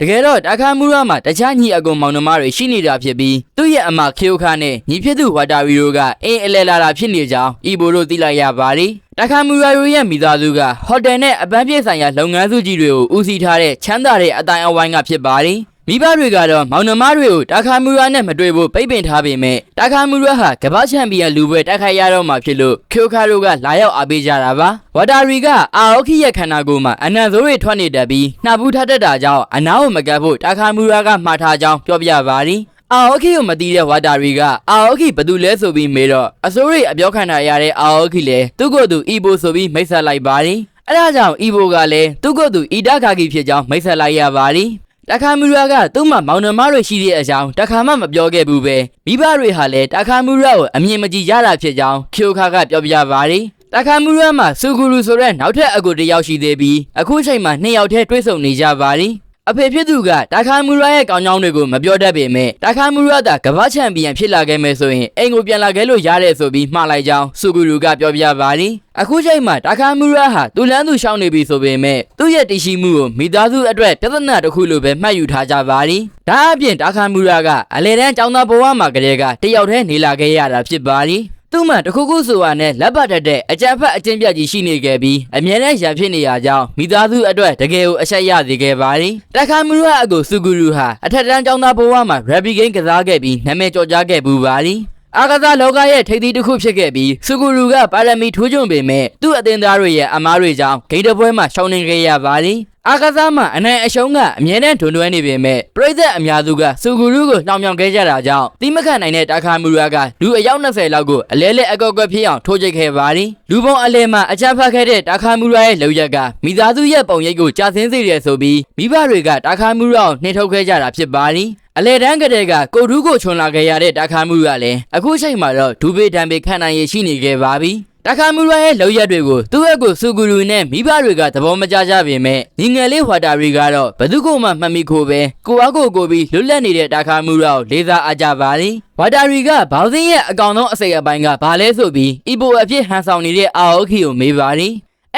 တကယ်တော့တာခါမူရာမှာတခြားညီအကုန်မောင်နှမတွေရှိနေတာဖြစ်ပြီးသူ့ရဲ့အမခေယိုခါနဲ့ညီဖြစ်သူဝါတာဝီတို့ကအင်းအလဲလာတာဖြစ်နေကြောင်းဤဘိုတို့သိလိုက်ရပါတယ်တာခါမူရာတို့ရဲ့မိသားစုကဟိုတယ်နဲ့အပန်းပြည့်ဆိုင်ရာလုပ်ငန်းစုကြီးတွေကိုဦးစီးထားတဲ့ချမ်းသာတဲ့အတိုင်းအဝိုင်းကဖြစ်ပါတယ် မိဘတွေကတော့မောင်နှမတွေကိုတာခါမူရာနဲ့မတွေ့ဖို့ပိတ်ပင်ထားပေမဲ့တာခါမူရာဟာကမ္ဘာချန်ပီယံလူပွဲတိုက်ခိုက်ရတော့မှာဖြစ်လို့ခေယိုခါတို့ကလာရောက်အားပေးကြတာပါဝါတာရီကအာအိုခီရဲ့ခန္ဓာကိုယ်မှာအနံဆိုးတွေထွက်နေတတ်ပြီးနှာဘူးထတတ်တာကြောင့်အနားကိုမကပ်ဖို့တာခါမူရာကမှားထားကြောင်းပြောပြပါသည်အာအိုခီကိုမသိတဲ့ဝါတာရီကအာအိုခီဘသူလဲဆိုပြီးမေးတော့အစိုးရအပြောခံရရတဲ့အာအိုခီလည်းသူ့ကိုယ်သူအီဘိုဆိုပြီးမိတ်ဆက်လိုက်ပါသည်အဲဒါကြောင့်အီဘိုကလည်းသူ့ကိုယ်သူအီဒါခါကီဖြစ်ကြောင်းမိတ်ဆက်လိုက်ရပါသည် တခါမူရာကသူ့မှာမောင်နှမတွေရှိတဲ့အကြောင်းတခါမှမပြောခဲ့ဘူးပဲမိဘတွေဟာလည်းတခါမူရာကိုအမြင်မကြည့်ရတာဖြစ်ကြောင်းခ ियो ခါကပြောပြပါတယ်တခါမူရာမှာစူဂူရူဆိုတဲ့နောက်ထပ်အကူတစ်ယောက်ရှိသေးပြီးအခုချိန်မှာနှစ်ယောက်တည်းတွေ့ဆုံနေကြပါတယ် အဖေဖြစ်သူကတာခါမူရာရဲ့ကောင်းကြောင်းတွေကိုမပြောတတ်ပေမဲ့တာခါမူရာကကမ္ဘာချန်ပီယံဖြစ်လာခဲ့မယ်ဆိုရင်အိမ်ကိုပြန်လာခဲ့လို့ရတဲ့ဆိုပြီးမှားလိုက်ကြောင်းစူဂူရူကပြောပြပါတယ်အခုချိန်မှာတာခါမူရာဟာသူလန်းသူရှောင်းနေပြီဆိုပေမဲ့သူ့ရဲ့တရှိမှုကိုမိသားစုအတွက်ပြဿနာတစ်ခုလိုပဲမှတ်ယူထားကြပါတယ်ဒါအပြင်တာခါမူရာကအလေတန်းចောင်းသားဘဝမှာကလေးကတယောက်တည်းနေလာခဲ့ရတာဖြစ်ပါတယ် သူ့မှာတခုခုဆိုတာနဲ့လက်ပတ်တက်တဲ့အကြံဖက်အကျဉ်းပြတ်ကြီးရှိနေခဲ့ပြီးအမြဲတမ်းရံဖြစ်နေရကြောင်းမိသားစုအတွက်တကယ်ကိုအဆက်ရစေခဲ့ပါတယ်တခါမူရာအကိုစုဂူရူဟာအထက်တန်းចောင်းသားဘဝမှာ Rabbit Game ကစားခဲ့ပြီးနာမည်ကျော်ကြားခဲ့ပူပါတယ်အာကစားလောကရဲ့ထိပ်သီးတစ်ခုဖြစ်ခဲ့ပြီးစုဂူရူကပါရမီထိုးကျွံပေမဲ့သူ့အသင်းသားတွေရဲ့အမားတွေကြောင့်ဂိမ်းတပွဲမှာရှောင်းနေခဲ့ရပါတယ် အာကစားမှာအနိုင်အရှုံးကအမြဲတမ်းဒွန်တွဲနေပေမဲ့ပရိသတ်အများစုကစုဂူရူကိုနှောင်မြောင်ခဲ့ကြတာကြောင့်တိမခတ်နိုင်တဲ့တာခါမူရာကလူအယောက်20လောက်ကိုအလဲလဲအကောက်ကွက်ဖြစ်အောင်ထိုးချိတ်ခဲ့ပါတယ်လူပုံအလဲမှာအချမ်းဖတ်ခဲ့တဲ့တာခါမူရာရဲ့လောက်ရက်ကမိသားစုရဲ့ပုံရိပ်ကိုကြာဆင်းစေတယ်ဆိုပြီးမိဘတွေကတာခါမူရာကိုနှင်ထုတ်ခဲ့ကြတာဖြစ်ပါတယ်အလဲတန်းကလေးကကိုထူးကိုချွန်လာခဲ့ရတဲ့တာခါမူရလည်းအခုချိန်မှာတော့ဒူဘေဒံဘေခံနိုင်ရရှိနေခဲ့ပါပြီ တာခါမူရရဲ့လောက်ရက်တွေကိုသူ့ရဲ့ကိုစုဂူရူနဲ့မိဘတွေကသဘောမကျကြပေမဲ့ညီငယ်လေးဟွာတာရီကတော့ဘသူကိုမှမှတ်မိခိုးပဲကိုအားကိုကိုပြီးလွတ်လပ်နေတဲ့တာခါမူရကိုလေးစားအားကြပါလိဝါတာရီကဘောင်စင်းရဲ့အကောင်ဆုံးအစိပ်အပိုင်းကဘာလဲဆိုပြီးအီပိုအဖြစ်ဟန်ဆောင်နေတဲ့အာအိုခီကိုမေးပါလိ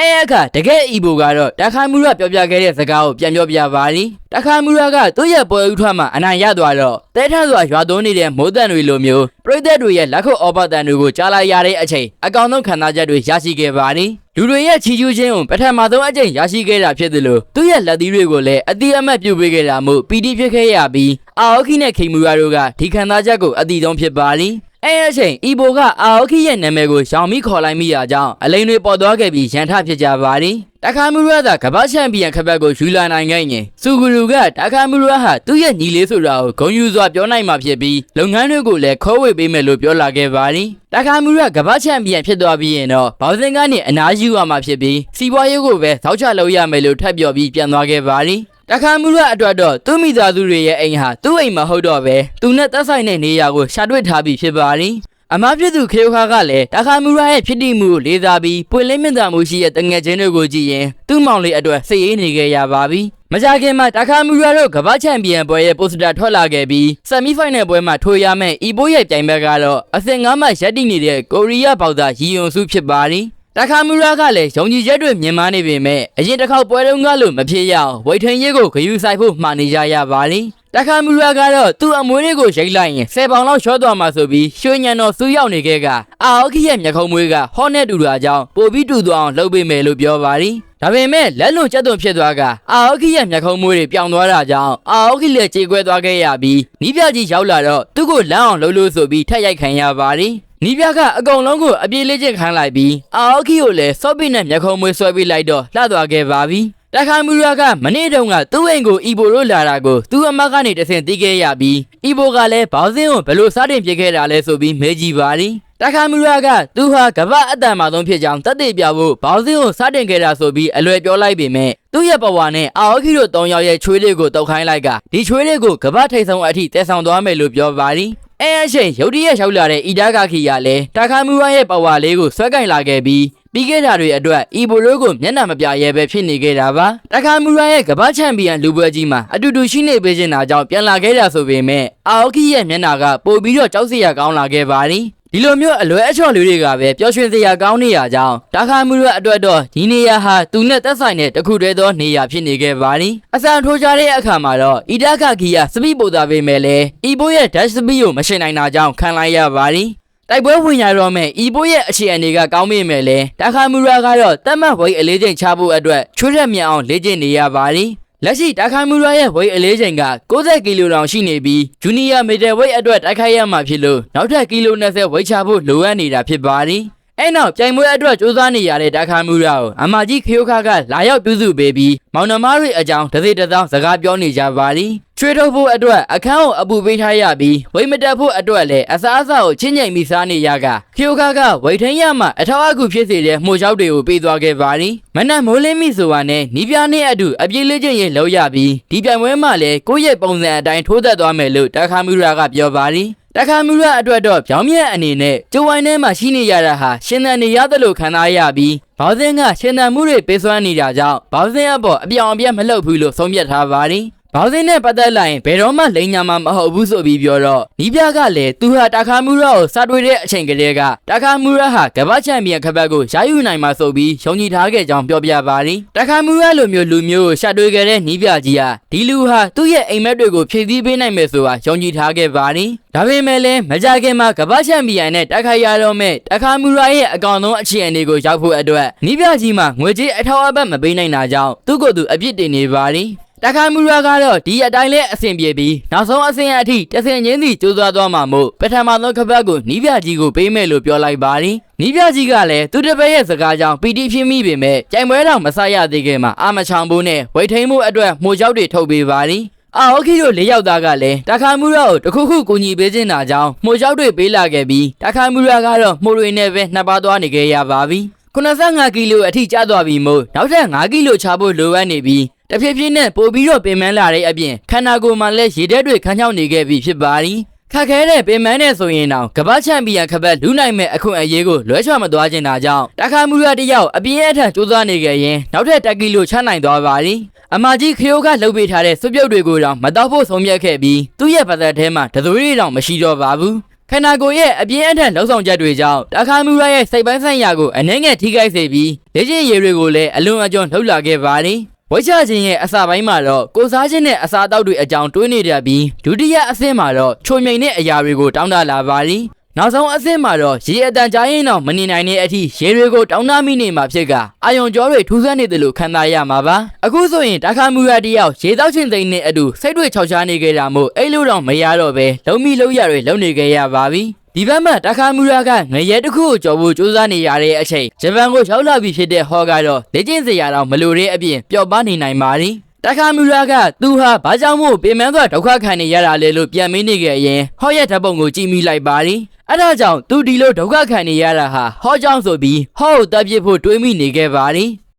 အဲအခါတကယ်အီဘိုကတော့တခါမူရပြောပြခဲ့တဲ့စကားကိုပြန်ပြောပြပါလိတခါမူရကသူ့ရဲ့ပွဲဥထွက်မှာအနိုင်ရသွားတော့တဲထစွာရွာသွန်းနေတဲ့မိုးတန်တွေလိုမျိုးပရိသတ်တွေရဲ့လက်ခုပ်အော်ဘတန်တွေကိုကြားလိုက်ရတဲ့အချိန်အကောင်ဆုံးခံစားချက်တွေရရှိခဲ့ပါလိလူတွေရဲ့ချီကျူးခြင်းကိုပထမဆုံးအကြိမ်ရရှိခဲ့တာဖြစ်သလိုသူ့ရဲ့လက်သီးတွေကိုလည်းအတိအမတ်ပြုပေးခဲ့တာမို့ပီတိဖြစ်ခဲ့ရပြီးအာအိုခီနဲ့ခိမူရာတို့ကဒီခံစားချက်ကိုအတိဆုံးဖြစ်ပါလိ အဲအချိန်အီဘိုကအာအိုခီရဲ့နာမည်ကိုရှောင်မိခေါ်လိုက်မိရာကြောင့်အလိန်တွေပေါ်သွားခဲ့ပြီးရန်ထဖြစ်ကြပါသည်တခါမူရသာကမ္ဘာချန်ပီယံခပတ်ကိုယူလာနိုင်ခဲ့ရင်စူဂူရူကတခါမူရဟာသူ့ရဲ့ညီလေးဆိုတာကိုဂုံယူစွာပြောနိုင်မှာဖြစ်ပြီးလုပ်ငန်းတွေကိုလည်းခေါ်ဝေပေးမယ်လို့ပြောလာခဲ့ပါသည်တခါမူရကမ္ဘာချန်ပီယံဖြစ်သွားပြီးရင်တော့ဘောင်စင်ကနေအနားယူရမှာဖြစ်ပြီးစီးပွားရေးကိုပဲသောက်ချလုပ်ရမယ်လို့ထပ်ပြောပြီးပြန်သွားခဲ့ပါသည် တခါမူရအတွက်တော့သူ့မိသားစုတွေရဲ့အိမ်ဟာသူ့အိမ်မဟုတ်တော့ပဲသူနဲ့သက်ဆိုင်တဲ့နေရာကိုရှာတွေ့ထားပြီးဖြစ်ပါသည်အမဖြစ်သူခေယခါကလည်းတခါမူရာရဲ့ဖြစ်တည်မှုကိုလေးစားပြီးပွင့်လင်းမြင့်တာမှုရှိတဲ့တငယ်ချင်းတွေကိုကြည့်ရင်သူ့မောင်လေးအတွက်စိတ်အေးနေခဲ့ရပါပြီ။မကြခင်မှာတခါမူရာတို့ကမ္ဘာချန်ပီယံပွဲရဲ့ပိုစတာထွက်လာခဲ့ပြီးဆယ်မီဖိုင်နယ်ပွဲမှာထိုးရမယ့်အီဘိုရဲ့ပြိုင်ဘက်ကတော့အဆင့်၅မှရပ်တည်နေတဲ့ကိုရီးယားပေါသားရီယွန်စုဖြစ်ပါသည်။ တခါမူရာကလည်းယုံကြည်ချက်တွေမြင်မာနေပေမဲ့အရင်တစ်ခေါက်ပွဲတုန်းကလို့မဖြစ်ရအောင်ဝိတ်ထင်းရေးကိုဂယူဆိုင်ဖို့မှာနေကြရပါလိမ့်တခါမူရာကတော့သူ့အမွေးတွေကိုရိတ်လိုက်ရင်ဆယ်ပေါင်လောက်ရှော့သွားမှာဆိုပြီးရွှေညံတော်စူးရောက်နေခဲ့ကအာအိုခီရဲ့မျက်ခုံးမွေးကဟောနဲ့တူတာကြောင့်ပိုပြီးတူသွားအောင်လုပ်ပေးမယ်လို့ပြောပါသည်ဒါပေမဲ့လက်လွန်ကျက်သွန်ဖြစ်သွားကအာအိုခီရဲ့မျက်ခုံးမွေးတွေပြောင်းသွားတာကြောင့်အာအိုခီလည်းကြေကွဲသွားခဲ့ရပြီးနီးပြကြီးရောက်လာတော့သူ့ကိုလမ်းအောင်လှုပ်လို့ဆိုပြီးထက်ရိုက်ခံရပါသည် နီးပြကအကုန်လုံးကိုအပြေးလေးချင်းခံလိုက်ပြီးအာအိုခီကိုလည်းစော့ပိနဲ့မျက်ခုံးမွေးဆွဲပေးလိုက်တော့လှသွားခဲ့ပါပြီတခါမူရာကမနေ့တုန်းကသူ့အိမ်ကိုအီဘိုတို့လာတာကိုသူ့အမကနေတဆင့်သိခဲ့ရပြီးအီဘိုကလည်းဘောင်းစင်းကိုဘယ်လိုစတင်ပြခဲ့တာလဲဆိုပြီးမေးကြည့်ပါသည်တခါမူရာကသူဟာကမ္ဘာအတန်မာဆုံးဖြစ်ကြောင်းတသက်ပြဖို့ဘောင်းစင်းကိုစတင်ခဲ့တာဆိုပြီးအလွယ်ပြောလိုက်ပေမဲ့သူ့ရဲ့ပဝါနဲ့အာအိုခီတို့၃ယောက်ရဲ့ချွေးလေးကိုတုတ်ခိုင်းလိုက်ကဒီချွေးလေးကိုကမ္ဘာထိပ်ဆုံးအထိတည်ဆောင်သွားမယ်လို့ပြောပါသည် အဲအချိန်ရုတ်တရက်ရောက်လာတဲ့အီဒါကာခီကလည်းတာခါမူရာရဲ့ပဝါလေးကိုဆွဲကင်လာခဲ့ပြီးပြီးခဲ့တာတွေအတွက်အီဘိုလိုကိုမျက်နှာမပြရဲပဲဖြစ်နေခဲ့တာပါတခါမူရာရဲ့ကမ္ဘာချန်ပီယံလူပွဲကြီးမှာအတူတူရှိနေပေးခြင်းတာကြောင့်ပြန်လာခဲ့တာဆိုပေမဲ့အာအိုခီရဲ့မျက်နှာကပိုပြီးတော့ကြောက်စရာကောင်းလာခဲ့ပါသည် ဒီလိုမျိုးအလွဲအချော်လူတွေကပဲပျော်ရွှင်စရာကောင်းနေရကြောင်းတာခါမူရအတွက်တော့ဒီနေရာဟာသူနဲ့သက်ဆိုင်တဲ့တစ်ခုတည်းသောနေရာဖြစ်နေခဲ့ပါသည်အစံထိုးကြတဲ့အခါမှာတော့အီတာကကီယာစပိပိုတာပေမဲ့လည်းအီဘိုရဲ့ဒက်စပီကိုမရှင်နိုင်တာကြောင့်ခံလိုက်ရပါသည်တိုက်ပွဲဝင်ရတော့မဲ့ဤဘိုးရဲ့အခြေအနေကကောင်းမိမယ်လေတာခါမူရာကတော့တတ်မှတ်ဝိတ်အလေးချိန်ချဖို့အတွက်ချွတ်ရက်မြန်အောင်လေ့ကျင့်နေရပါသည် လက်ရှိတာခါမူရာရဲ့ဝိတ်အလေးချိန်က60ကီလိုတောင်ရှိနေပြီးဂျူနီယာမီတာဝိတ်အတွက်တိုက်ခိုက်ရမှာဖြစ်လို့နောက်ထပ်ကီလို20ဝိတ်ချဖို့လိုအပ်နေတာဖြစ်ပါသည်အဲ့နောက်ပြိုင်ပွဲအတွက်စူးစမ်းနေရတဲ့တာခါမူရာကိုအမကြီးခရိုခါကလာရောက်ပြုစုပေးပြီး မောင်နှမတွေအကြောင်းတစ်စိတစ်သောင်းစကားပြောနေကြပါသည်ချွေထုတ်ဖို့အတွက်အခန်းကိုအပူပေးထားရပြီးဝိတ်မတက်ဖို့အတွက်လည်းအစားအစာကိုချင်းငိမ်ပြီးစားနေရကခရိုခါကဝိတ်ထင်းရမှအထောက်အကူဖြစ်စေတဲ့မှုရောက်တွေကိုပေးသွားခဲ့ပါသည်မနက်မိုးလင်းမိဆိုတာနဲ့နီးပြားနဲ့အတူအပြေးလေးချင်းရင်လောက်ရပြီးဒီပြိုင်ပွဲမှာလည်းကိုယ့်ရဲ့ပုံစံအတိုင်းထိုးသက်သွားမယ်လို့တာခါမူရာကပြောပါသည်တခါမူရအတွက်တော့ပြောင်းမြတ်အနေနဲ့ကျိုးဝိုင်းထဲမှာရှိနေရတာဟာရှင်သန်နေရတယ်လို့ခံစားရပြီး ဘောင်းစင်းကရှင်သန်မှုတွေပေးစွမ်းနေတာကြောင့်ဘောင်းစင်းအပေါ်အပြောင်အပြတ်မလှုပ်ဘူးလို့ဆုံးဖြတ်ထားပါသည် ဘောင်းစင်းနဲ့ပတ်သက်လာရင်ဘယ်တော့မှလိန်ညာမှာမဟုတ်ဘူးဆိုပြီးပြောတော့နီးပြကလည်းသူဟာတခါမူရကိုစတွေ့တဲ့အချိန်ကလေးကတခါမူရဟာကမ္ဘာချန်ပီယံခပတ်ကိုရယူနိုင်မှာဆိုပြီးယုံကြည်ထားခဲ့ကြောင်းပြောပြပါသည်တခါမူရလိုမျိုးလူမျိုးကိုရှာတွေ့ခဲ့တဲ့နီးပြကြီးဟာဒီလူဟာသူ့ရဲ့အိမ်မက်တွေကိုဖြည့်ဆည်းပေးနိုင်မယ်ဆိုတာယုံကြည်ထားခဲ့ပါသည်ဒါပေမဲ့လည်းမကြခင်မှာကမ္ဘာချန်ပီယံနဲ့တိုက်ခိုက်ရတော့မဲ့တခါမူရရဲ့အကောင်ဆုံးအခြေအနေကိုရောက်ဖို့အတွက်နီးပြကြီးမှာငွေကြေးအထောက်အပံ့မပေးနိုင်တာကြောင့်သူ့ကိုယ်သူအပြစ်တင်နေပါသည် တခါမူရာကတော့ဒီအတိုင်းလဲအဆင်ပြေပြီးနောက်ဆုံးအဆင့်အထိတဆင်ချင်းစီကြိုးစားသွားမှာမို့ပထမဆုံးခပတ်ကိုနီးပြကြီးကိုပေးမယ်လို့ပြောလိုက်ပါသည်နီးပြကြီးကလည်းသူတစ်ပည့်ရဲ့စကားကြောင့်ပီတိဖြစ်မိပေမဲ့ကြိုင်ပွဲတော်မဆရသေးခင်မှာအာမချောင်ဖို့နဲ့ဝိတ်ထိန်မှုအတွက်မှုကြောက်တွေထုတ်ပေးပါသည်အာဟုတ်ခီတို့လေးယောက်သားကလည်းတခါမူရာကိုတခုခုကူညီပေးခြင်းတာကြောင့်မှုကြောက်တွေပေးလာခဲ့ပြီးတခါမူရာကတော့မှုတွေနဲ့ပဲနှစ်ပါးသွားနေခဲ့ရပါပြီ85ကီလိုအထိကျသွားပြီမို့နောက်ထပ်5ကီလိုချဖို့လိုအပ်နေပြီး တဖြည်းဖြည်းနဲ့ပို့ပြီးတော့ပင်မလာတဲ့အပြင်ခန္ဓာကိုယ်မှာလည်းရေဓာတ်တွေခန်းချောင်းနေခဲ့ပြီဖြစ်ပါသည်ခက်ခဲတဲ့ပင်မနဲ့ဆိုရင်တော့ကမ္ဘာချန်ပီယံခပတ်လူနိုင်မဲ့အခွင့်အရေးကိုလွဲချော်မသွားခြင်းတာကြောင့်တခါမူရတယောက်အပြင်းအထန်ကြိုးစားနေခဲ့ရင်နောက်ထပ်တက်ကီလိုချနိုင်သွားပါသည်အမကြီးခရိုးကလှုပ်ပေးထားတဲ့စွပ်ပြုတ်တွေကိုတော့မတော့ဖို့ဆုံးဖြတ်ခဲ့ပြီးသူ့ရဲ့ပတ်သက်ထဲမှာတသွေးတွေတော့မရှိတော့ပါဘူးခန္ဓာကိုယ်ရဲ့အပြင်းအထန်လှုပ်ဆောင်ချက်တွေကြောင့်တခါမူရရဲ့စိတ်ပိုင်းဆိုင်ရာကိုအနှဲငယ်ထိခိုက်စေပြီးလက်ကျင်ရည်တွေကိုလည်းအလွန်အကျွံလှုပ်လာခဲ့ပါတယ်။ ဝိချခြင်းရဲ့အစာပိုင်းမှာတော့ကိုစားခြင်းနဲ့အစာတောက်တွေအကြောင်းတွေးနေတတ်ပြီးဒုတိယအဆင့်မှာတော့ချုံမြိန်တဲ့အရာတွေကိုတောင်းတလာပါသည်။နောက်ဆုံးအဆင့်မှာတော့ရေအတန်ကြားရင်တော့မနေနိုင်တဲ့အထိရေတွေကိုတောင်းတမိနေမှာဖြစ်ကအာယုံကြောတွေထူးဆန်းနေတယ်လို့ခံစားရမှာပါအခုဆိုရင်တခါမူရတယောက်ရေတောက်ချင်းသိန်းနဲ့အတူစိတ်တွေခြောက်ခြားနေကြတာမို့အဲ့လိုတော့မရတော့ပဲလုံးမိလုံးရတွေလုံနေကြရပါပြီ ဒီဘက်မှာတခါမူရာကငရဲတစ်ခုကိုကြော်ဖို့စူးစမ်းနေရတဲ့အချိန်ဂျပန်ကိုရောက်လာပြီဖြစ်တဲ့ဟောကတော့လက်ကျင့်စရာတော့မလိုတဲ့အပြင်ပျော့ပါနေနိုင်ပါသည်တခါမူရာကသူဟာဘာကြောင့်မို့ပင်မစွာဒုက္ခခံနေရတာလဲလို့ပြန်မေးနေခဲ့ရင်ဟောရဲ့ဓာတ်ပုံကိုကြည့်မိလိုက်ပါသည်အဲ့ဒါကြောင့်သူဒီလိုဒုက္ခခံနေရတာဟာဟောကြောင့်ဆိုပြီးဟောကိုတပ်ပစ်ဖို့တွေးမိနေခဲ့ပါသည်